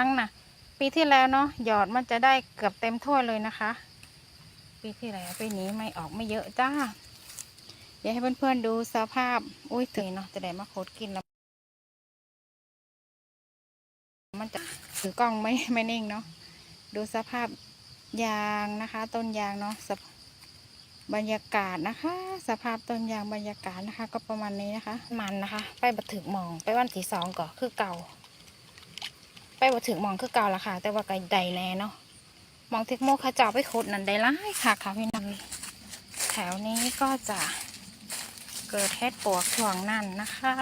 ครั้งนะปีที่แล้วเนาะหยอดมันจะได้เกือบเต็มถ้วยเลยนะคะ ปีที่แล้วปีนี้ไม่ออกไม่เยอะจ้าเดี๋ยวให้เพื่อนๆดูสภาพ อุ้ยถึงเนาะจะได้มาโคดกินแล้ว มันจะถือกล้องไม่ไม่นิ่งเนาะดูสภาพยางนะคะ ต้นยางเนาะบรรยากาศนะคะ สภาพต้นยางบรรยากาศนะคะ ก็ประมาณนี้นะคะ มันนะคะ ไปบัดถึกมองไปวันที่สองก่อคือเก่า ไปบัดถึกหมองคือเก่าละค่ะ แต่ว่าไกลใดแน่เนาะมองเทคโมเขาจ้าไปโคดนั่นได้ร้ายค่ะค่ะพี่น้องแถวนี้ก็จะเกิดเฮ็ดปวกช่วงนั่นนะคะ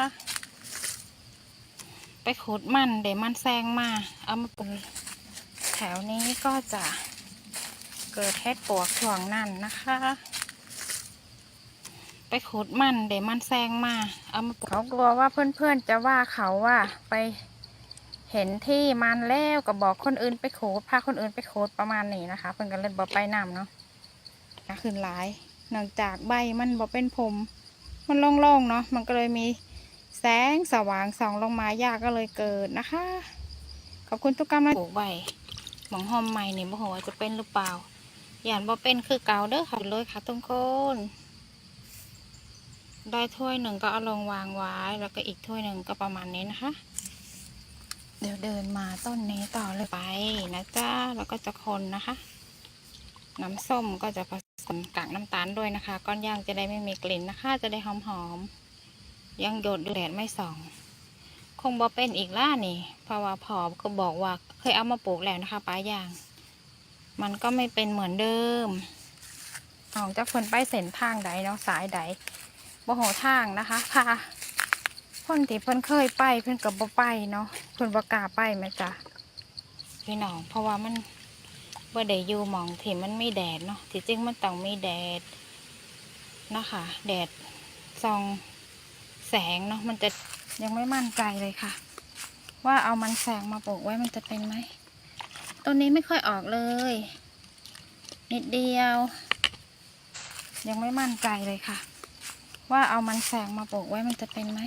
ไปขุดมันเดี๋ยวมันแซงมาเอามาปลูกแถวนี้ก็จะเกิดเฮ็ดปวกช่วงนั่นนะคะ ไปขุดมันเดี๋ยวมันแซงมาเอามาปลูกเขากลัวว่าเพื่อนๆจะว่าเขาว่าไป เห็นที่มันแล้วก็บอกคนอื่นไปโขดพาคนอื่นไปโขดประมาณนี้นะคะเพื่อนก็เลยบอกไปนำเนาะขึ้นหลายเนื่องจากใบมันบอกเป็นผม มันโล่งๆเนาะมันก็เลยมีแสงสว่างส่องลงมายากก็เลยเกิดนะคะ ขอบคุณทุกกำลังปลูกใบหมองหอมใหม่นี่บ่ฮู้ว่าจะเป็นหรือเปล่าย่านบ่เป็นคือเก่าเด้อค่ะเลยค่ะทุกคนได้ถ้วยหนึ่งก็เอาลงวางไว้ แล้วก็อีกถ้วยหนึ่งก็ประมาณนี้นะคะ เดี๋ยวเดินมาต้นนี้ต่อเลยไปนะจ๊ะแล้วก็จะคนนะคะ น้ำส้มก็จะผสมกากน้ำตาลด้วยนะคะ ก้อนย่างจะได้ไม่มีกลิ่นนะคะ จะได้หอมๆยังโดดแดดไม่ส่อง คงบ่เป็นอีกล่านี่ เพราะว่าพอก็บอกว่าเคยเอามาปลูกแล้วนะคะป้ายาง มันก็ไม่เป็นเหมือนเดิมออกจากเพิ่นไปเส้นทางใดเนาะสายใดบ่โหทางนะคะพา คนที่เพิ่นเคยไปเพิ่นกับบ่ไปเนาะเพิ่นบ่กล้าไปแม่จ้ะพี่น้องเพราะว่ามันบ่ได้อยู่มองที่มันไม่แดดเนาะที่จริงมันต้องมีแดดนะคะแดดส่องแสงเนาะมันจะยังไม่มั่นใจเลยค่ะ ว่าเอามันแสงมาปลูกไว้มันจะเป็นไหมต้นนี้ไม่ค่อยออกเลย นิดเดียว ยังไม่มั่นใจเลยค่ะ ว่าเอามันแสงมาปลูกไว้มันจะเป็นไหม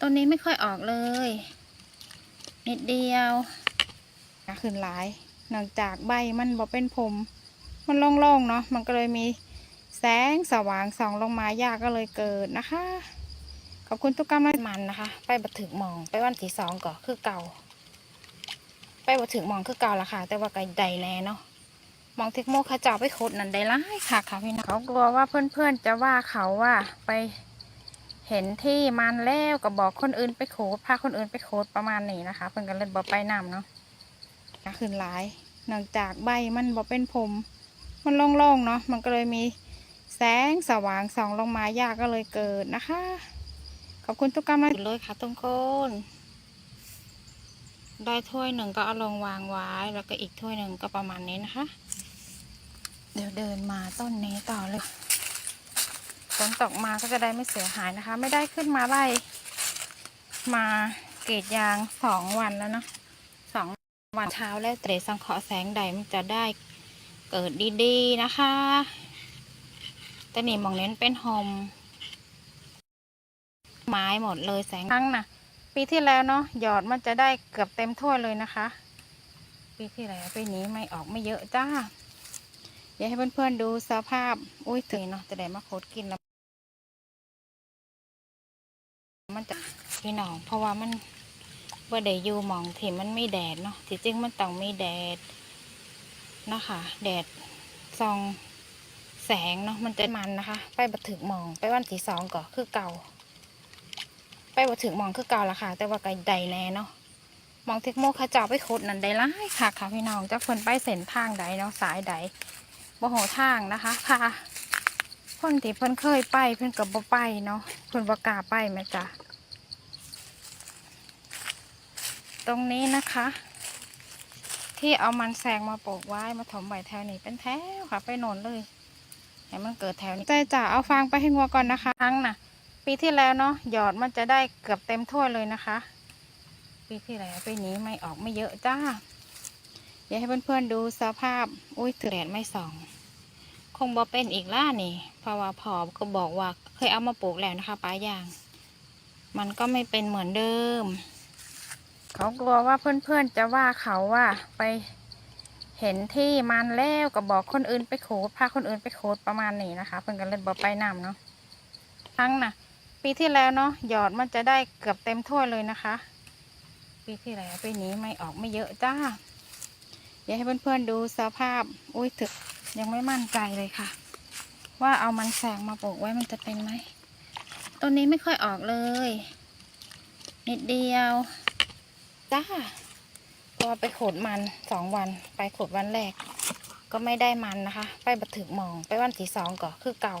ต้นนี้ไม่ค่อยออกเลย นิดเดียวขึ้นหลายเนื่องจากใบมันบอกเป็นผม มันโล่งๆเนาะมันก็เลยมีแสงสว่างส่องลงมายากก็เลยเกิดนะคะ ขอบคุณทุกกำลังมันนะคะ ไปบัดถึกหมองไปวันที่สองก่อนคือเก่า ไปบัดถึกหมองคือเก่าละค่ะ แต่ว่าไกลใดแน่เนาะหมองเทคโมเขาเจ้าไปโคดนั่นได้ร้ายค่ะค่ะพี่น้องเขากลัวว่าเพื่อนๆจะว่าเขาว่าไป เห็นที่มันแล้วก็บอกคนอื่นไปโคดพาคนอื่นไปโคดประมาณนี้นะคะเพื่อนก็เลยบอกไปนำเนาะขึ้นหลายเนื่องจากใบมันบอกเป็นผมมันโล่งๆเนาะมันก็เลยมีแสงสว่างส่องลงมายากก็เลยเกิดนะคะ ขอบคุณทุกกำลังเลยค่ะทุกคนได้ถ้วยหนึ่งก็เอาลงวางไว้ แล้วก็อีกถ้วยหนึ่งก็ประมาณนี้นะคะ เดี๋ยวเดินมาต้นนี้ต่อเลย ฝนตกมาก็จะได้ไม่เสียหายนะคะ ไม่ได้ขึ้นมาไล่มาเกรีดยางสองวันแล้วเนาะสองวันเช้าแล้วเตะสังเคราะห์แสงใดมันจะได้เกิดดีๆนะคะแต่นี่มองเน้นเป็นโฮมไม้หมดเลยแสงครั้งนะปีที่แล้วเนาะหยอดมันจะได้เกือบเต็มถ้วยเลยนะคะ ปีที่แล้วปีนี้ไม่ออกไม่เยอะจ้า เดี๋ยวให้เพื่อนๆดูสภาพ อุ้ยถึงเนาะจะได้มาโคดกินแล้ว มันจะพี่น้อง เพราะว่ามันว่าได้อยู่มองที่มันไม่แดดเนาะที่จริงมันต้องมีแดดนะคะแดดส่องแสงเนาะมันจะมันนะคะ ไปบัถึกมองไปวันที่สองก่อนคือเก่า ไปบัถึกมองคือเก่าละค่ะ แต่ว่าไกลใดแน่เนาะมองเทคโมขาจ้าไปโคดนั่นได้ร้ายค่ะค่ะพี่น้องจากเพิ่นไปเส้นทางใดเนาะสายใดบ่โหทางนะคะพาคนที่เพิ่นเคยไปเพิ่นกับบ่ไปเนาะเพิ่นบ่กล้าไปแม่จ้ะ ตรงนี้นะคะ ที่เอามันแซงมาปลูกไว้มาถมไว้แถวนี้เป็นแถวค่ะ ไปโนนเลยให้มันเกิดแถวนี้ใจจ่าเอาฟางไปให้งัวก่อนนะคะครั้งน่ะ ปีที่แล้วเนาะหยอดมันจะได้เกือบเต็มถ้วยเลยนะคะ ปีที่แล้วปีนี้ไม่ออกไม่เยอะจ้าเดี๋ยวให้เพื่อนๆดูสภาพ อุ้ยถึงแดดไม่ส่อง คงบ่เป็นอีกล่านี่ เพราะว่าพอก็บอกว่าเคยเอามาปลูกแล้วนะคะป้ายาง มันก็ไม่เป็นเหมือนเดิม เขากลัวว่าเพื่อนๆจะว่าเขาว่าไปเห็นที่มันแล้วก็บอกคนอื่นไปโขดพาคนอื่นไปโขดประมาณนี้นะคะ เพื่อนก็เลยบอกไปนำเนาะทั้งน่ะ ปีที่แล้วเนาะหยอดมันจะได้เกือบเต็มถ้วยเลยนะคะ ปีที่แล้วปีนี้ไม่ออกไม่เยอะจ้าเดี๋ยวให้เพื่อนๆดูสภาพอุ้ยถึกยังไม่มั่นใจเลยค่ะ ว่าเอามันแสงมาปลูกไว้มันจะเป็นไหมต้นนี้ไม่ค่อยออกเลย นิดเดียว จ้าก็ไปขดมันสองวัน ไปขดวันแรก ก็ไม่ได้มันนะคะ ไปบัถึกมอง ไปวันที่สองก็คือเก่า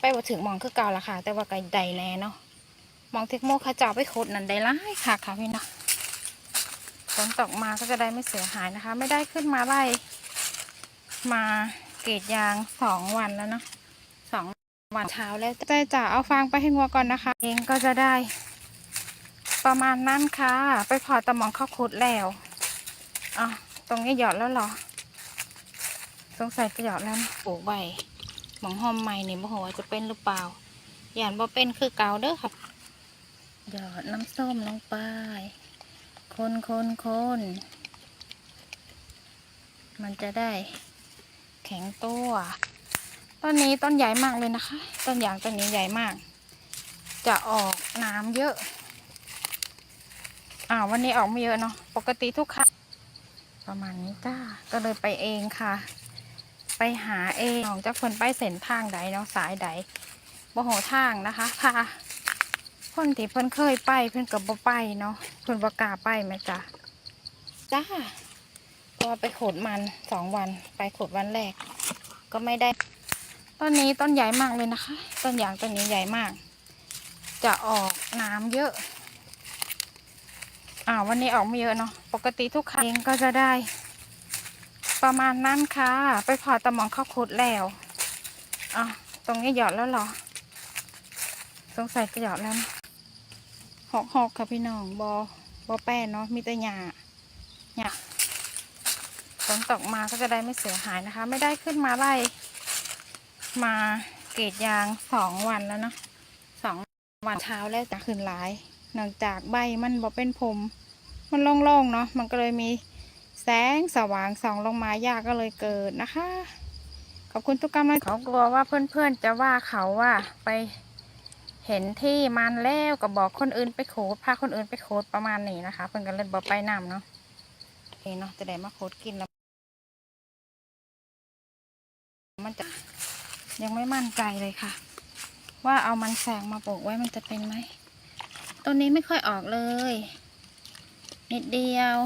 ไปบัถึกมองคือเก่าละค่ะ แต่ว่าไกลใดแน่เนาะมองเทคโมขาจ้าไปขดนั่นได้ร้ายค่ะค่ะพี่นาะฝนตกมาก็จะได้ไม่เสียหายนะคะ ไม่ได้ขึ้นมาไล่มาเกรีดยางสองวันแล้วเนาะสองวันเช้าแล้วใจจ๋าเอาฟางไปให้งัวก่อนนะคะ เองก็จะได้ ประมาณนั้นค่ะ ไปพอตะหมองเข้าขุดแล้วอะตรงนี้หยอดแล้วเหรอ สงสัยจะหยอดแล้วนะปลูกใบหมองหอมใหม่นี่บ่หัวาจะเป็นหรือเปล่าอย่านบ่เป็นคือเก่าเด้อครับหยอดน้ำส้มลงไป คนคนคนมันจะได้แข็งตัวต้นนี้ต้นใหญ่มากเลยนะคะ ต้นยางต้นนี้ใหญ่มาก จะออกน้ำเยอะ อ่าวันนี้ออกไม่เยอะเนาะปกติทุกครั้งประมาณนี้จ้าก็เลยไปเองค่ะ ไปหาเองของเจ้าคนไปเส้นทางใดเนาะสายใดบ่โหทางนะคะพาคนที่เพิ่นเคยไปเพิ่นกับบ่ไปเนาะเพิ่นบ่กล้าไปไหมจ้าจ้าก็ไปขดมันสองวันไปขดวันแรก ก็ไม่ได้ต้นนี้ต้นใหญ่มากเลยนะคะ ต้นยางต้นนี้ใหญ่มาก จะออกน้ำเยอะ อ่าวันนี้ออกไม่เยอะเนาะปกติทุกครั้งก็จะได้ ประมาณนั้นค่ะ ไปพอตะมองข้าขุดแล้วอะตรงนี้หยอดแล้วเหรอ สงสัยจะหยอดแล้วหอกหอกค่ะพี่น้องบอบอแป้นเนาะมีแต่หญ้าหญ้าฝนตกมาก็จะได้ไม่เสียหายนะคะ ไม่ได้ขึ้นมาไล่มาเกรีดยางสองวันแล้วเนาะสองวันเช้าแล้วจะขึ้นหลาย เนื่องจากใบมันบ่เป็นผม มันโล่งๆเนาะมันก็เลยมีแสงสว่างส่องลงมายากก็เลยเกิดนะคะ ขอบคุณทุกกำลังเขากลัวว่าเพื่อนๆจะว่าเขาว่าไปเห็นที่มันแล้วก็บอกคนอื่นไปโขดพาคนอื่นไปโขดประมาณนี้นะคะ เพื่อนก็เลยบอกไปนำเนาะนี่เนาะจะได้มาโขดกินแล้วมันจะยังไม่มั่นใจเลยค่ะ ว่าเอามันแสงมาปลูกไว้มันจะเป็นไหม ต้นนี้ไม่ค่อยออกเลย นิดเดียว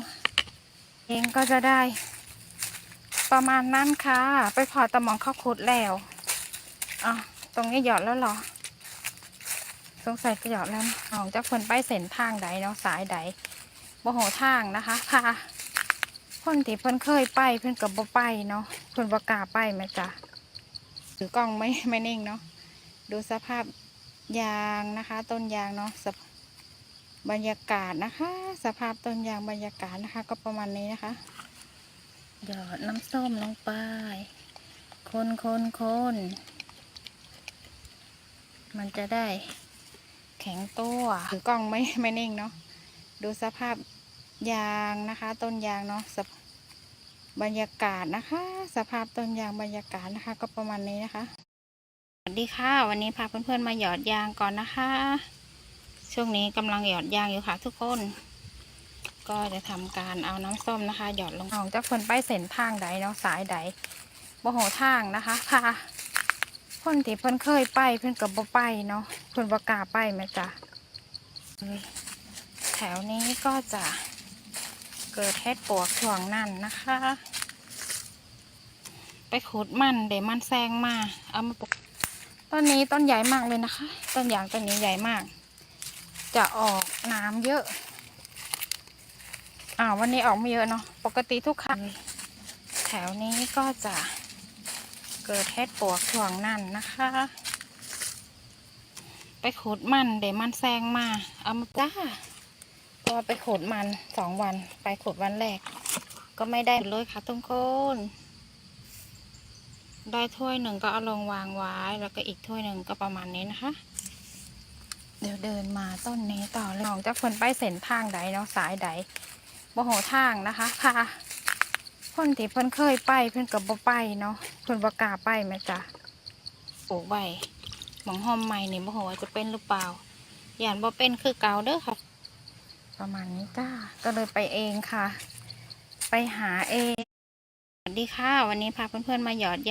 เองก็จะได้ ประมาณนั้นค่ะ ไปพอตะมองเข้าขุดแล้วอะตรงนี้หยอดแล้วเหรอ สงสัยจะหยอดแล้วของเจ้าคนไปเส้นทางใดเนาะสายใดบ่โหทางนะคะพาคนที่เพิ่นเคยไปเพิ่นกับบ่ไปเนาะเพิ่นบ่กล้าไปแม่จ้ะถือกล้องไม่ไม่นิ่งเนาะดูสภาพยางนะคะ ต้นยางเนาะสภ บรรยากาศนะคะ สภาพต้นยางบรรยากาศนะคะ ก็ประมาณนี้นะคะหยอดน้ำส้มลงไป คนคนคนมันจะได้แข็งตัวถือกล้องไม่ไม่นิ่งเนาะดูสภาพยางนะคะ ต้นยางเนาะบรรยากาศนะคะ สภาพต้นยางบรรยากาศนะคะ ก็ประมาณนี้นะคะสวัสดีค่ะ วันนี้พาเพื่อนๆมาหยอดยางก่อนนะคะ ช่วงนี้กำลังหยอดยางอยู่ค่ะทุกคน ก็จะทำการเอาน้ำส้มนะคะ หยอดลงของเจ้าคนไปเส้นทางใดเนาะสายใดบ่โหทางนะคะพาคนที่เพิ่นเคยไปเพิ่นกับบ่ไปเนาะเพิ่นบ่กล้าไปแม่จ้ะแถวนี้ก็จะเกิดเฮ็ดปวกช่วงนั่นนะคะ ไปขุดมันเดี๋ยวมันแซงมาเอามาปลูกต้นนี้ต้นใหญ่มากเลยนะคะ ต้นยางต้นนี้ใหญ่มาก จะออกน้ำเยอะ อ่าวันนี้ออกไม่เยอะเนาะ ปกติทุกครั้งแถวนี้ก็จะเกิดเฮ็ดปวกช่วงนั่นนะคะ ไปขุดมันเดี๋ยวมันแซงมา เอามาจ้าก็ไปขุดมันสองวัน ไปขุดวันแรก ก็ไม่ได้เลยค่ะทุกคนได้ถ้วยหนึ่งก็เอาลงวางไว้ แล้วก็อีกถ้วยหนึ่งก็ประมาณนี้นะคะ เดี๋ยวเดินมาต้นนี้ต่อเลยน้องจะเพิ่นไปเส้นทางใดเนาะสายใดบ่โหทางนะคะพาคนที่เพิ่นเคยไปเพิ่นก็บ่ไปเนาะเพิ่นบ่กล้าไปแม่จ้ะปลูกใบหมองหอมใหม่นี่บ่โหว่าจะเป็นหรือเปล่าอย่านบ่เป็นคือเก่าเด้อค่ะ ประมาณนี้จ้าก็เลยไปเองค่ะ ไปหาเองสวัสดีค่ะ วันนี้พาเพื่อนๆมาหยอดยา